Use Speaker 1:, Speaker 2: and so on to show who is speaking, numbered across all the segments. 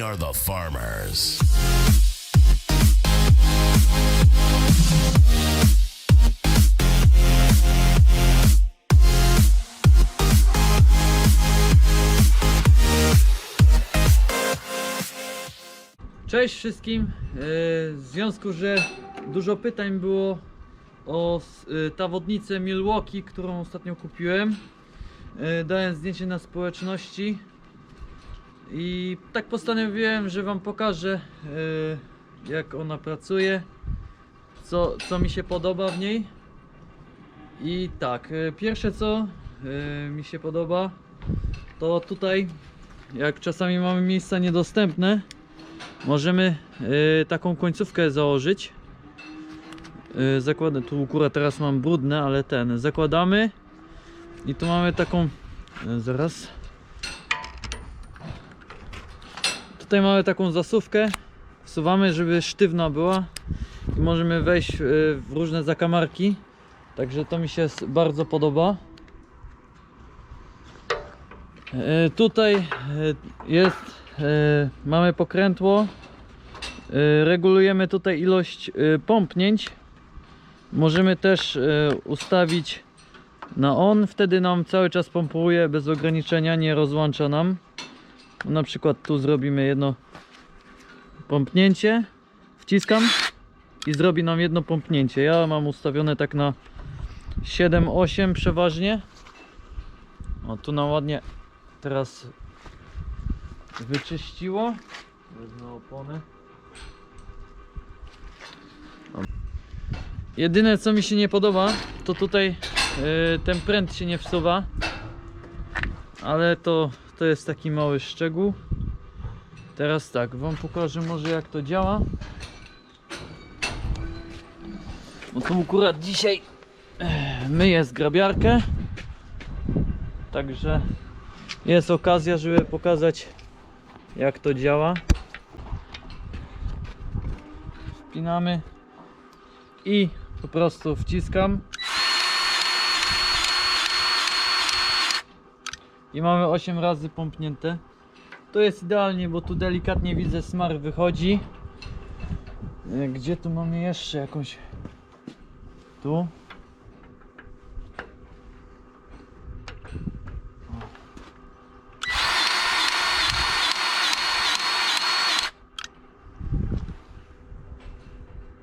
Speaker 1: Are the farmers.
Speaker 2: Cześć wszystkim. E, W związku, że dużo pytań było o e, tawodnicę Milwaukee, którą ostatnio kupiłem. e, Dałem zdjęcie na społeczności i tak postanowiłem, że Wam pokażę e, jak ona pracuje, co, co mi się podoba w niej. I tak, e, pierwsze co e, mi się podoba, to tutaj, jak czasami mamy miejsca niedostępne, Możemy taką końcówkę założyć. Zakładam, tu akurat teraz mam brudne, ale ten zakładamy i tu mamy taką zaraz. Tutaj mamy taką zasuwkę. Wsuwamy, żeby sztywna była i możemy wejść y, w różne zakamarki. Także to mi się bardzo podoba. E, Tutaj e, jest, e, mamy pokrętło. E, Regulujemy tutaj ilość e, pompnięć. Możemy też e, ustawić na on, wtedy nam cały czas pompuje bez ograniczenia, nie rozłącza nam. Na przykład tu zrobimy jedno pompnięcie, wciskam i zrobi nam jedno pompnięcie. Ja mam ustawione tak na 7-8 przeważnie. O, tu nam ładnie teraz wyczyściło. Wezmę opony. Jedyne co mi się nie podoba, to tutaj yy, ten pręt się nie wsuwa. Ale to, to jest taki mały szczegół. Teraz tak, wam pokażę może jak to działa. Bo tu akurat dzisiaj eh, myję zgrabiarkę. Także jest okazja, żeby pokazać jak to działa. Wpinamy i po prostu wciskam. I mamy 8 razy pompnięte. To jest idealnie, bo tu delikatnie widzę smar wychodzi. E, Gdzie tu mamy jeszcze jakąś? Tu.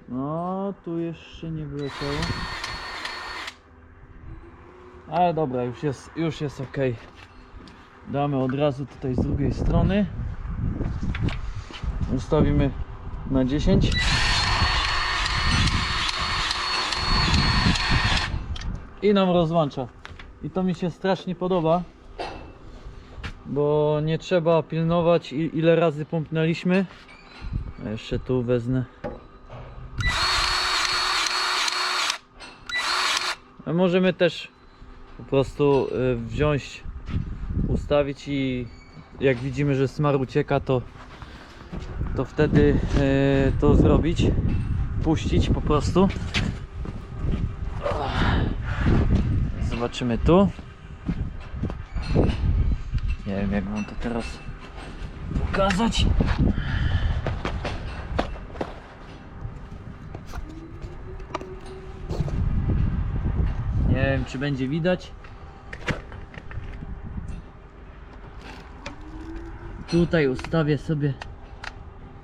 Speaker 2: No, tu jeszcze nie wyleciało. Ale dobra, już jest, już jest ok. Damy od razu tutaj z drugiej strony. Ustawimy na 10. I nam rozłącza. I to mi się strasznie podoba. Bo nie trzeba pilnować ile razy pompnęliśmy. A jeszcze tu wezmę. A możemy też po prostu y, wziąć, ustawić i jak widzimy, że smar ucieka, to, to wtedy y, to zrobić. Puścić po prostu. Zobaczymy tu. Nie wiem jak wam to teraz pokazać. Nie wiem czy będzie widać. Tutaj ustawię sobie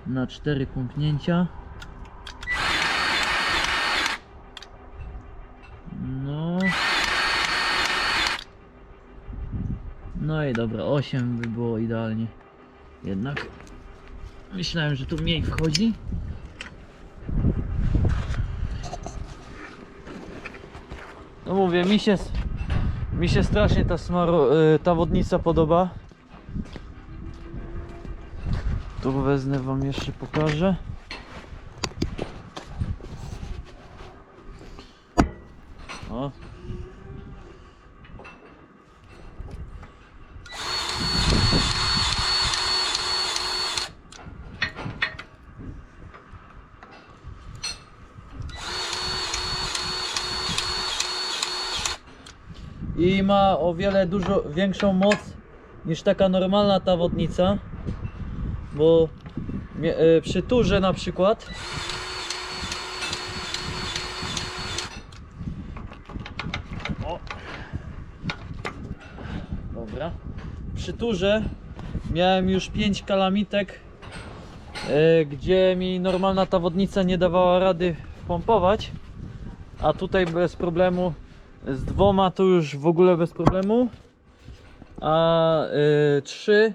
Speaker 2: na cztery pompnięcia. No. No i dobra, 8 by było idealnie. Jednak myślałem, że tu mniej wchodzi. No mówię, mi się, mi się strasznie ta smaro, y, ta wodnica podoba. Tu wezmę wam jeszcze pokażę. O. i ma o wiele dużo większą moc niż taka normalna ta wodnica. Bo e, przy turze na przykład o. Dobra. Przy turze miałem już 5 kalamitek, e, gdzie mi normalna ta wodnica nie dawała rady pompować, a tutaj bez problemu z dwoma to już w ogóle bez problemu, a e, trzy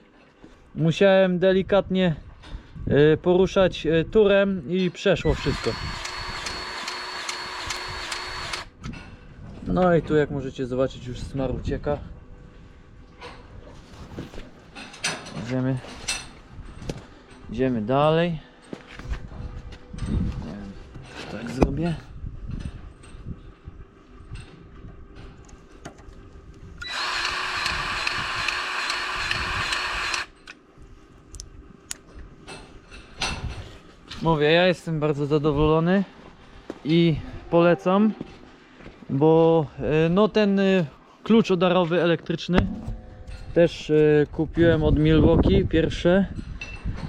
Speaker 2: musiałem delikatnie e, poruszać e, turem i przeszło wszystko. No i tu jak możecie zobaczyć już smar ucieka. Idziemy. Idziemy dalej. Tak zrobię. Mówię, ja jestem bardzo zadowolony i polecam, bo e, no ten e, klucz odarowy elektryczny też e, kupiłem od Milwaukee pierwsze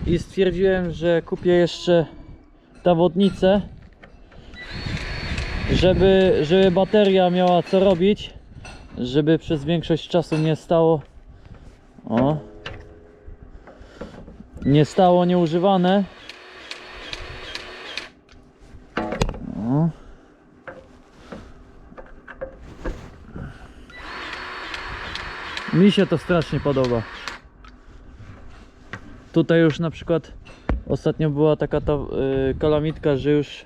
Speaker 2: i stwierdziłem, że kupię jeszcze tawodnicę żeby, żeby bateria miała co robić żeby przez większość czasu nie stało o nie stało nieużywane Mi się to strasznie podoba. Tutaj już na przykład ostatnio była taka ta y, kalamitka, że już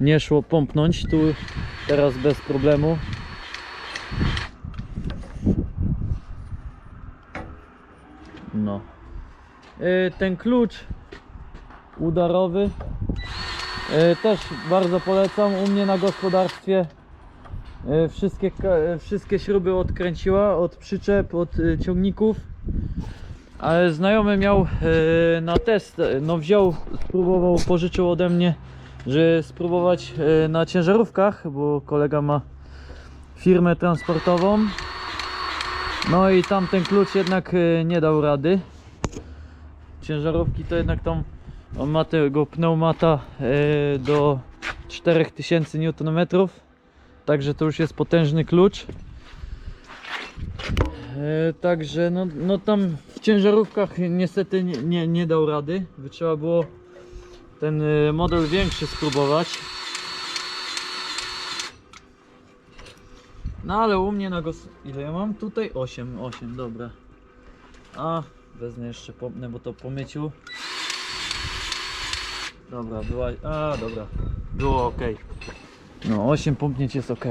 Speaker 2: nie szło pompnąć. Tu teraz bez problemu. No. Y, ten klucz udarowy y, też bardzo polecam. U mnie na gospodarstwie wszystkie, ka- y, wszystkie śruby odkręciła od przyczep, od y, ciągników. Ale znajomy miał e, na test, e, no wziął, spróbował, pożyczył ode mnie, żeby spróbować e, na ciężarówkach, bo kolega ma firmę transportową. No i tam ten klucz jednak e, nie dał rady. Ciężarówki to jednak tam on ma tego pneumata e, do 4000 Nm. Także to już jest potężny klucz. E, Także no, no tam w ciężarówkach niestety nie, nie, nie dał rady. By trzeba było ten e, model większy spróbować. No ale u mnie na gos... Ile ja mam? Tutaj 8, 8, dobra. A, wezmę jeszcze pompnę, bo to po myciu. Dobra, była... A, dobra. Było ok. No, 8 pompnięć jest ok.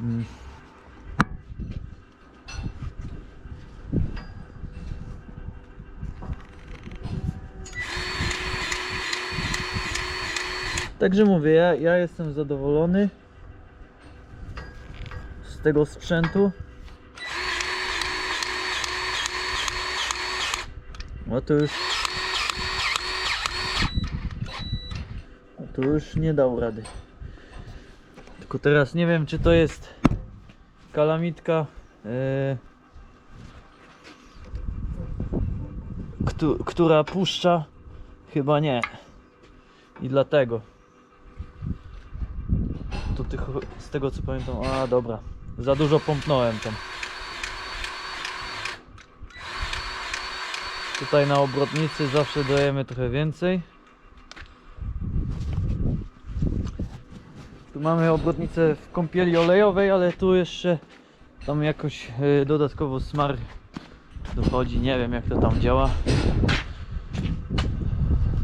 Speaker 2: Mm. Także mówię, ja, ja jestem zadowolony z tego sprzętu. No to już. To już nie dał rady. Tylko teraz nie wiem, czy to jest kalamitka, któ- która puszcza. Chyba nie. I dlatego. To tych, z tego co pamiętam, a dobra, za dużo pompnąłem tam. Tutaj na obrotnicy zawsze dajemy trochę więcej. Tu mamy obrotnicę w kąpieli olejowej, ale tu jeszcze tam jakoś y, dodatkowo smar dochodzi. Nie wiem jak to tam działa.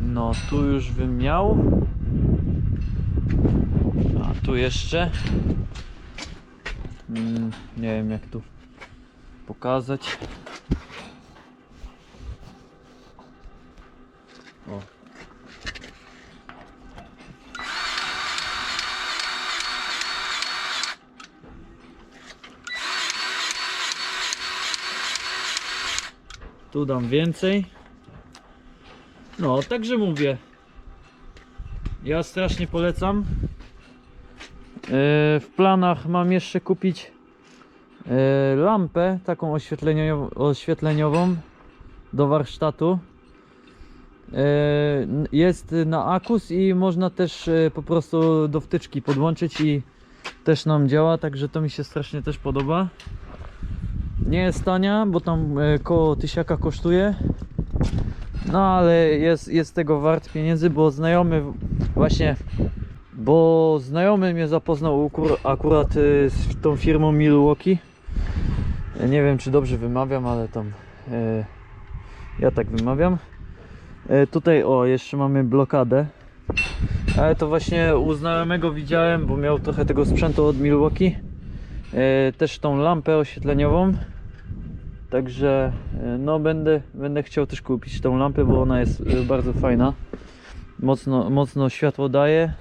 Speaker 2: No tu już bym miał. A tu jeszcze. Mm, nie wiem jak tu pokazać. O. Tu dam więcej. No, także mówię. Ja strasznie polecam. E, W planach mam jeszcze kupić e, lampę taką oświetleniową, do warsztatu. E, Jest na akus i można też po prostu do wtyczki podłączyć i też nam działa, także to mi się strasznie też podoba. Nie jest tania, bo tam e, koło tysiaka kosztuje. No ale jest, jest tego wart pieniędzy, bo znajomy właśnie, bo znajomy mnie zapoznał akurat e, z tą firmą Milwaukee. Nie wiem czy dobrze wymawiam, ale tam e, ja tak wymawiam. Tutaj o, jeszcze mamy blokadę. Ale to właśnie u znajomego widziałem, bo miał trochę tego sprzętu od Milwaukee. Też tą lampę oświetleniową. Także e, no będę, będę chciał też kupić tą lampę, bo ona jest e, bardzo fajna. Mocno, mocno światło daje.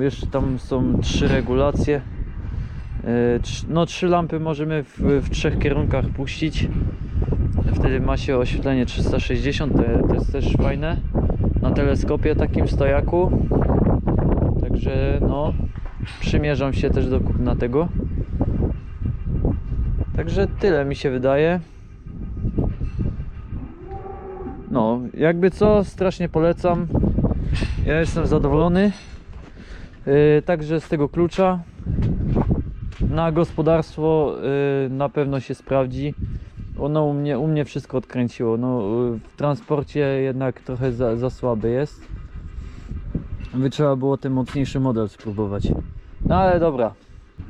Speaker 2: Jeszcze tam są trzy regulacje. E, No trzy lampy możemy w, w trzech kierunkach puścić. Wtedy ma się oświetlenie 360, to, to jest też fajne. Na teleskopie takim stojaku. Także no przymierzam się też do kupna tego. Także tyle mi się wydaje. No, jakby co, strasznie polecam. Ja jestem zadowolony. Yy, także z tego klucza na gospodarstwo yy, na pewno się sprawdzi. Ono u mnie, u mnie wszystko odkręciło. No, yy, w transporcie jednak trochę za, za słaby jest. By trzeba było ten mocniejszy model spróbować. No ale dobra.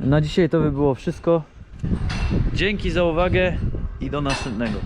Speaker 2: Na dzisiaj to by było wszystko. Dzięki za uwagę i do następnego.